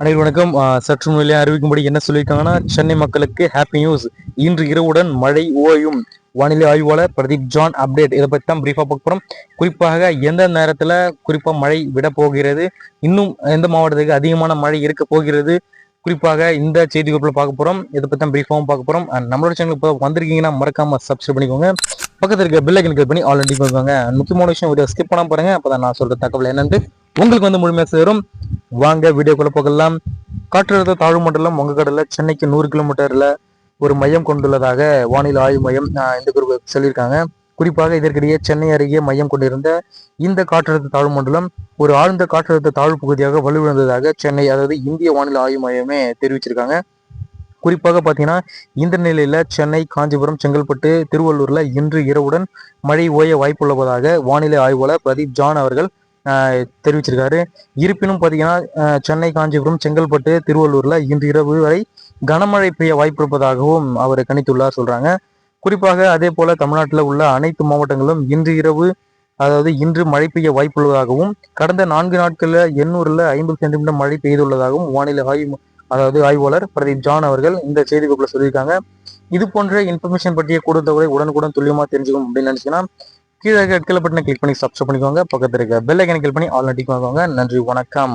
அனைவரும் வணக்கம். சற்று முன்னிலே அறிவிக்கும்படி என்ன சொல்லியிருக்காங்கன்னா சென்னை மக்களுக்கு ஹாப்பி நியூஸ் இன்று இரவுடன் மழை ஓயும் வானிலை ஆய்வாளர் பிரதீப் ஜான் அப்டேட் இதை பற்றி தான் பிரீஃபாக பார்க்க போகிறோம் குறிப்பாக எந்த நேரத்தில் குறிப்பாக மழை விட போகிறது இன்னும் எந்த மாவட்டத்துக்கு அதிகமான மழை இருக்க போகிறது குறிப்பாக இந்த செய்தி குறிப்பில் பார்க்க போகிறோம் இதை பற்றி தான் பிரீஃபாகவும் பார்க்க போகிறோம் நம்மளோட சேனல் இப்போ வந்திருக்கீங்கன்னா மறக்காமல் சப்ஸ்கிரைப் பண்ணிக்கோங்க. பக்கத்தில் இருக்க பில்லை கிளிக் பண்ணி ஆல்ரெடி பண்ணிக்கோங்க முக்கியமான விஷயம் ஒரு ஸ்கிப் பண்ணாம பாருங்கள் அப்போ தான் நான் சொல்கிற தகவல் என்னென்று உங்களுக்கு வந்து முழுமையாக சேரும். வாங்க வீடியோக்குள்ள போகலாம். காற்றழுத்த தாழ்வு மண்டலம் வங்கக்கடலில் சென்னைக்கு நூறு கிலோமீட்டரில் ஒரு மையம் கொண்டுள்ளதாக வானிலை ஆய்வு மையம் இந்த குரூப் சொல்லியிருக்காங்க. குறிப்பாக இதற்கிடையே சென்னை அருகே மையம் கொண்டிருந்த இந்த காற்றழுத்த தாழ்வு மண்டலம் ஒரு ஆழ்ந்த காற்றழுத்த தாழ்வு பகுதியாக வலுவிழந்ததாக சென்னை அதாவது இந்திய வானிலை ஆய்வு மையமே தெரிவிச்சிருக்காங்க. குறிப்பாக பார்த்தீங்கன்னா இந்த நிலையில் சென்னை காஞ்சிபுரம் செங்கல்பட்டு திருவள்ளூரில் இன்று இரவுடன் மழை ஓய வாய்ப்புள்ளதாக வானிலை ஆய்வாளர் பிரதீப் ஜான் அவர்கள் தெரிவிச்சிருக்காரு. இருப்பினும் பார்த்தீங்கன்னா சென்னை காஞ்சிபுரம் செங்கல்பட்டு திருவள்ளூர்ல இன்று இரவு வரை கனமழை பெய்ய வாய்ப்பு இருப்பதாகவும் அவர் கணித்துள்ளார் சொல்றாங்க. குறிப்பாக அதே போல தமிழ்நாட்டில் உள்ள அனைத்து மாவட்டங்களும் இன்று இரவு அதாவது இன்று மழை பெய்ய வாய்ப்புள்ளதாகவும் கடந்த நான்கு நாட்களில் எண்ணூறுல ஐம்பது சென்டிமீட்டர் மழை பெய்துள்ளதாகவும் வானிலை ஆய்வு அதாவது ஆய்வாளர் பிரதீப் ஜான் அவர்கள் இந்த செய்திக்குள்ள சொல்லியிருக்காங்க. இது போன்ற இன்ஃபர்மேஷன் பற்றிய கூடுதல் உடனுக்குடன் துல்லியமாக தெரிஞ்சுக்கணும் அப்படின்னு நினைச்சீங்கன்னா கீழே இருக்க ரெட் பட்டனை கிளிக் பண்ணி சப்ஸ்கிரைப் பண்ணிக்கோங்க. பக்கத்தில் இருக்க பெல் ஐக்கனை கிளிக் பண்ணி ஆல் நோட்டிக் பண்ணிக்கோங்க நன்றி வணக்கம்.